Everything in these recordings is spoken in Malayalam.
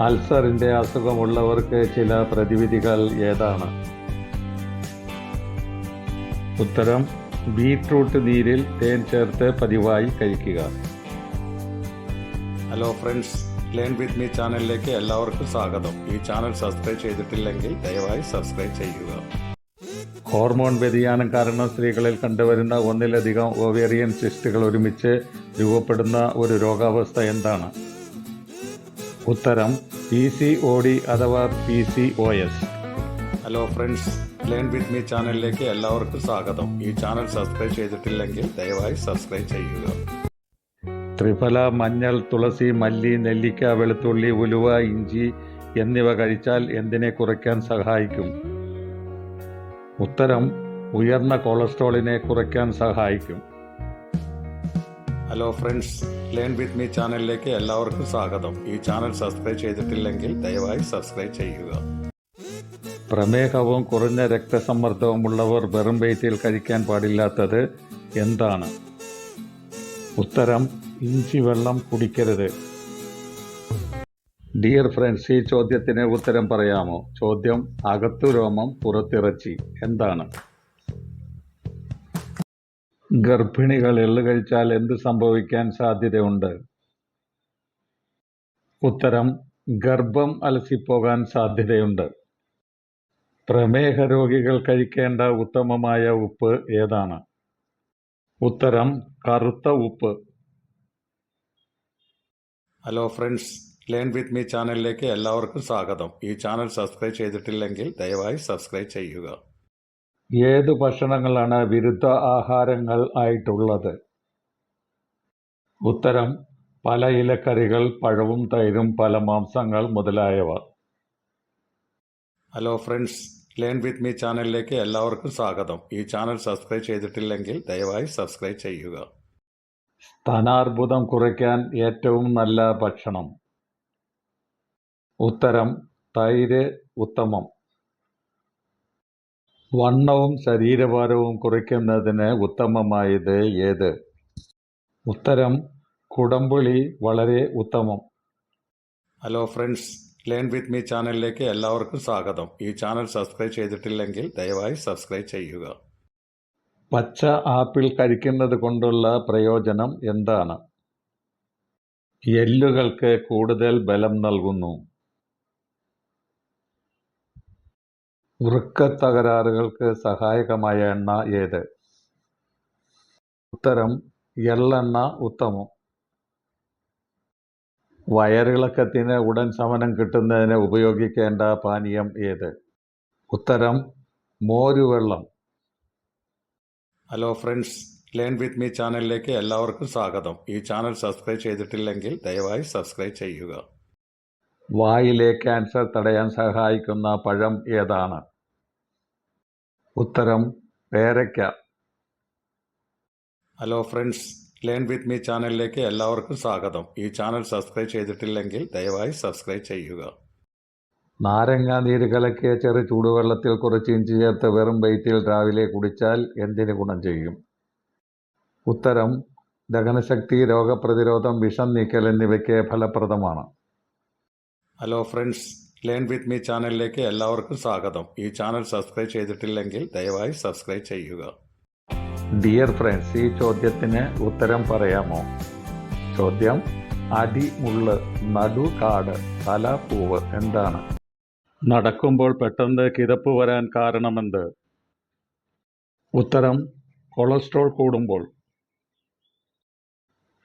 അൾസറിന്റെ അസുഖമുള്ളവർക്ക് ചില പ്രതിവിധികൾ ഏതാണ്? ഉത്തരം ബീട്രൂട്ട് നീരിൽ തേൻ ചേർത്ത് പതിവായി കഴിക്കുക. Hello friends learn with me ചാനലിലേക്ക് എല്ലാവർക്കും സ്വാഗതം. ഈ ചാനൽ സബ്സ്ക്രൈബ് ചെയ്തിട്ടില്ലെങ്കിൽ ദയവായി സബ്സ്ക്രൈബ് ചെയ്യുക. ഹോർമോൺ വ്യതിയാനം കാരണം സ്ത്രീകളിൽ കണ്ടുവരുന്ന ഒന്നിലധികം ഓവേറിയൻ സിസ്റ്റുകൾ ഒരുമിച്ച് രൂപപ്പെടുന്ന ഒരു രോഗാവസ്ഥ എന്താണ്? ഉത്തരം പി സി ഒ ഡി അഥവാ P C O S hello friends learn with me ചാനലിലേക്ക് എല്ലാവർക്കും സ്വാഗതം. ഈ ചാനൽ സബ്സ്ക്രൈബ് ചെയ്തിട്ടില്ലെങ്കിൽ ദയവായി സബ്സ്ക്രൈബ് ചെയ്യുക. ത്രിഫല മഞ്ഞൾ തുളസി മല്ലി നെല്ലിക്ക വെളുത്തുള്ളി ഉലുവ ഇഞ്ചി എന്നിവ കഴിച്ചാൽ എന്തിനെ കുറയ്ക്കാൻ സഹായിക്കും? ഉത്തരം ഉയർന്ന കൊളസ്ട്രോളിനെ കുറയ്ക്കാൻ സഹായിക്കും. Hello friends learn with me ചാനലിലേക്ക് എല്ലാവർക്കും സ്വാഗതം. ഈ ചാനൽ സബ്സ്ക്രൈബ് ചെയ്തിട്ടില്ലെങ്കിൽ ദയവായി സബ്സ്ക്രൈബ് ചെയ്യുക. പ്രമേഹവും കുറഞ്ഞ രക്തസമ്മർദ്ദവുമുള്ളവർ വെറും വയറ്റിൽ കഴിക്കാൻ പാടില്ലാത്തത് എന്താണ്? ഉത്തരം ഇഞ്ചി വെള്ളം കുടിക്കരുത്. ഡിയർ ഫ്രണ്ട്സ് ഈ ചോദ്യത്തിന് ഉത്തരം പറയാമോ? ചോദ്യം അകത്തു രോമം പുറത്തിറച്ചി. എന്താണ്? ഗർഭിണികൾ എള്ളു കഴിച്ചാൽ എന്ത് സംഭവിക്കാൻ സാധ്യതയുണ്ട്? ഉത്തരം ഗർഭം അലസിപ്പോകാൻ സാധ്യതയുണ്ട്. പ്രമേഹ രോഗികൾ കഴിക്കേണ്ട ഉത്തമമായ ഉപ്പ് ഏതാണ്? ഉത്തരം കറുത്ത ഉപ്പ്. Hello friends learn with me ചാനലിലേക്ക് എല്ലാവർക്കും സ്വാഗതം. ഈ ചാനൽ സബ്സ്ക്രൈബ് ചെയ്തിട്ടില്ലെങ്കിൽ ദയവായി സബ്സ്ക്രൈബ് ചെയ്യുക. ഏത് ഭക്ഷണങ്ങളാണ് വിരുദ്ധ ആഹാരങ്ങൾ ആയിട്ടുള്ളത്? ഉത്തരം പല ഇലക്കറികൾ പഴവും തൈരും പല മാംസങ്ങൾ മുതലായവ. Hello friends learn with me ചാനലിലേക്ക് എല്ലാവർക്കും സ്വാഗതം. ഈ ചാനൽ സബ്സ്ക്രൈബ് ചെയ്തിട്ടില്ലെങ്കിൽ ദയവായി സബ്സ്ക്രൈബ് ചെയ്യുക. സ്ഥാനാർബുദം കുറയ്ക്കാൻ ഏറ്റവും നല്ല ഭക്ഷണം. ഉത്തരം തൈര് ഉത്തമം. വണ്ണവും ശരീരഭാരവും കുറയ്ക്കുന്നതിന് ഉത്തമമായത് ഏത്? ഉത്തരം കുടംപുളി വളരെ ഉത്തമം. Hello friends learn with me ചാനലിലേക്ക് എല്ലാവർക്കും സ്വാഗതം. ഈ ചാനൽ സബ്സ്ക്രൈബ് ചെയ്തിട്ടില്ലെങ്കിൽ ദയവായി സബ്സ്ക്രൈബ് ചെയ്യുക. പച്ച ആപ്പിൾ കഴിക്കുന്നത് കൊണ്ടുള്ള പ്രയോജനം എന്താണ്? എല്ലുകൾക്ക് കൂടുതൽ ബലം നൽകുന്നു. വൃക്കത്തകരാറുകൾക്ക് സഹായകമായ എണ്ണ ഏത്? ഉത്തരം എള്ളെണ്ണ ഉത്തമം. വയറിളക്കത്തിന് ഉടൻ ശമനം കിട്ടുന്നതിന് ഉപയോഗിക്കേണ്ട പാനീയം ഏത്? ഉത്തരം മോരുവെള്ളം. Hello friends learn with me ചാനലിലേക്ക് എല്ലാവർക്കും സ്വാഗതം. ഈ ചാനൽ സബ്സ്ക്രൈബ് ചെയ്തിട്ടില്ലെങ്കിൽ ദയവായി സബ്സ്ക്രൈബ് ചെയ്യുക. വായിലെ ക്യാൻസർ തടയാൻ സഹായിക്കുന്ന പഴം ഏതാണ്? ഉത്തരം പേരയ്ക്ക. Hello friends learn with me ചാനലിലേക്ക് എല്ലാവർക്കും സ്വാഗതം. ഈ ചാനൽ സബ്സ്ക്രൈബ് ചെയ്തിട്ടില്ലെങ്കിൽ ദയവായി സബ്സ്ക്രൈബ് ചെയ്യുക. നാരങ്ങ നീര് കലക്കിയ ചെറു ചൂടുവെള്ളത്തിൽ കുറച്ച് ഇഞ്ചി ചേർത്ത് വെറും വയറ്റിൽ രാവിലെ കുടിച്ചാൽ എന്തിന് ഗുണം ചെയ്യും? ഉത്തരം ദഹനശക്തി രോഗപ്രതിരോധം വിഷം നീക്കൽ എന്നിവയ്ക്ക് ഫലപ്രദമാണ്. Hello friends learn with me ചാനലിലേക്ക് എല്ലാവർക്കും സ്വാഗതം. ഈ ചാനൽ സബ്സ്ക്രൈബ് ചെയ്തിട്ടില്ലെങ്കിൽ ദയവായി സബ്സ്ക്രൈബ് ചെയ്യുക. ഡിയർ ഫ്രണ്ട്സ് ഈ ചോദ്യത്തിന് ഉത്തരം പറയാമോ? ചോദ്യം അടി മുള്ള് നടു കാട് തല പൂവ് എന്താണ്? നടക്കുമ്പോൾ പെട്ടെന്ന് കിതപ്പ് വരാൻ കാരണമെന്ത്? ഉത്തരം കൊളസ്ട്രോൾ കൂടുമ്പോൾ.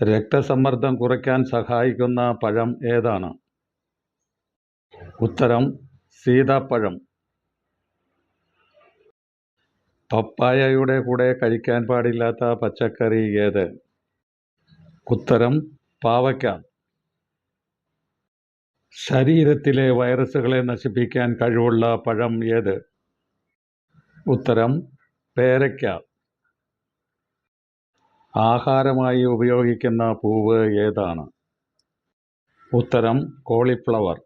രക്തസമ്മർദ്ദം കുറയ്ക്കാൻ സഹായിക്കുന്ന പഴം ഏതാണ്? ഉത്തരം സീതാപ്പഴം. പപ്പായയുടെ കൂടെ കഴിക്കാൻ പാടില്ലാത്ത പച്ചക്കറി ഏത്? ഉത്തരം പാവയ്ക്ക. ശരീരത്തിലെ വൈറസുകളെ നശിപ്പിക്കാൻ കഴിവുള്ള പഴം ഏത്? ഉത്തരം പേരയ്ക്ക. ആഹാരമായി ഉപയോഗിക്കുന്ന പൂവ് ഏതാണ്? ഉത്തരം കോളിഫ്ലവർ.